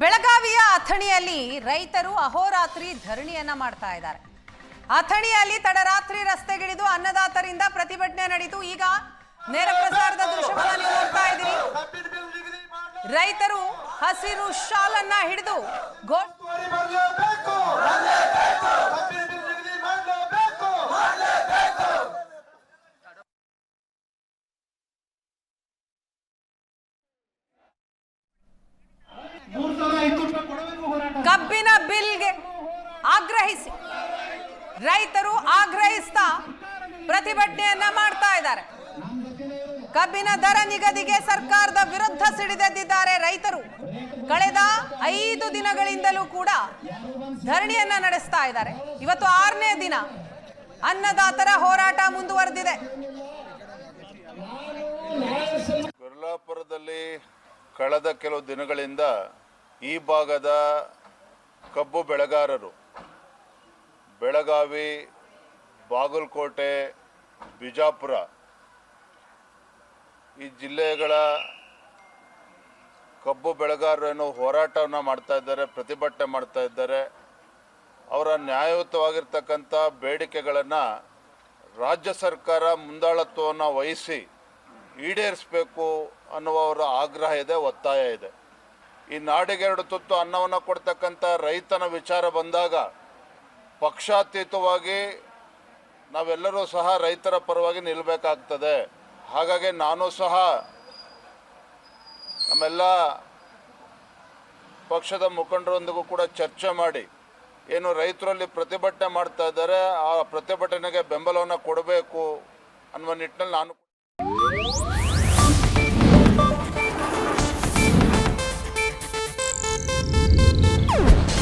ಬೆಳಗಾವಿಯ ಅಥಣಿಯಲ್ಲಿ ರೈತರು ಅಹೋರಾತ್ರಿ ಧರಣಿಯನ್ನ ಮಾಡ್ತಾ ಇದ್ದಾರೆ. ಅಥಣಿಯಲ್ಲಿ ತಡರಾತ್ರಿ ರಸ್ತೆಗಿಳಿದು ಅನ್ನದಾತರಿಂದ ಪ್ರತಿಭಟನೆ ನಡೆಯಿತು ಈಗ ನೇರ ಪ್ರಸಾರದ ದೃಶ್ಯವನ್ನ ನೋಡ್ತಾ ಇದ್ದೀರಿ. ರೈತರು ಹಸಿರು ಶಾಲನ್ನ ಹಿಡಿದು ಗೋ ಕಬ್ಬಿನ ಬಿಲ್ಗೆ ಆಗ್ರಹಿಸಿ. ರೈತರು ಆಗ್ರಹಿಸ್ತಾ ಪ್ರತಿಭಟನೆಯನ್ನ ಮಾಡ್ತಾ ಇದ್ದಾರೆ. ಕಬ್ಬಿನ ದರ ನಿಗದಿಗೆ ಸರ್ಕಾರದ ವಿರುದ್ಧ ಸಿಡಿದೆದ್ದಿದ್ದಾರೆ ರೈತರು. ಕಳೆದ ಐದು ದಿನಗಳಿಂದಲೂ ಕೂಡ ಧರಣಿಯನ್ನ ನಡೆಸ್ತಾ ಇದ್ದಾರೆ. ಇವತ್ತು ಆರನೇ ದಿನ ಅನ್ನದಾತರ ಹೋರಾಟ ಮುಂದುವರೆದಿದೆ. ಕೊಲ್ಲಾಪುರದಲ್ಲಿ ಕಳೆದ ಕೆಲವು ದಿನಗಳಿಂದ ಈ ಭಾಗದ ಕಬ್ಬು ಬೆಳೆಗಾರರು. ಬೆಳಗಾವಿ, ಬಾಗಲಕೋಟೆ, ಬಿಜಾಪುರ ಈ ಜಿಲ್ಲೆಗಳ ಕಬ್ಬು ಬೆಳೆಗಾರರೇನು ಹೋರಾಟವನ್ನು ಮಾಡ್ತಾ ಇದ್ದಾರೆ, ಪ್ರತಿಭಟನೆ ಮಾಡ್ತಾ ಇದ್ದಾರೆ. ಅವರ ನ್ಯಾಯಯುತವಾಗಿರ್ತಕ್ಕಂಥ ಬೇಡಿಕೆಗಳನ್ನು ರಾಜ್ಯ ಸರ್ಕಾರ ಮುಂದಾಳತ್ವವನ್ನು ವಹಿಸಿ ಈಡೇರಿಸಬೇಕು ಅನ್ನುವ ಅವರ ಆಗ್ರಹ ಇದೆ, ಒತ್ತಾಯ ಇದೆ. ಈ ನಾಡಿಗೆ ಎರಡು ತುತ್ತು ಅನ್ನವನ್ನು ಕೊಡ್ತಕ್ಕಂಥ ರೈತನ ವಿಚಾರ ಬಂದಾಗ ಪಕ್ಷಾತೀತವಾಗಿ ನಾವೆಲ್ಲರೂ ಸಹ ರೈತರ ಪರವಾಗಿ ನಿಲ್ಲಬೇಕಾಗ್ತದೆ ಹಾಗಾಗಿ ನಾನು ಸಹ ನಮ್ಮೆಲ್ಲ ಪಕ್ಷದ ಮುಖಂಡರೊಂದಿಗೂ ಕೂಡ ಚರ್ಚೆ ಮಾಡಿ ಏನು ರೈತರಲ್ಲಿ ಪ್ರತಿಭಟನೆ ಮಾಡ್ತಾ ಇದ್ದಾರೆ, ಆ ಪ್ರತಿಭಟನೆಗೆ ಬೆಂಬಲವನ್ನು ಕೊಡಬೇಕು ಅನ್ನುವ ನಿಟ್ಟಿನಲ್ಲಿ ನಾನು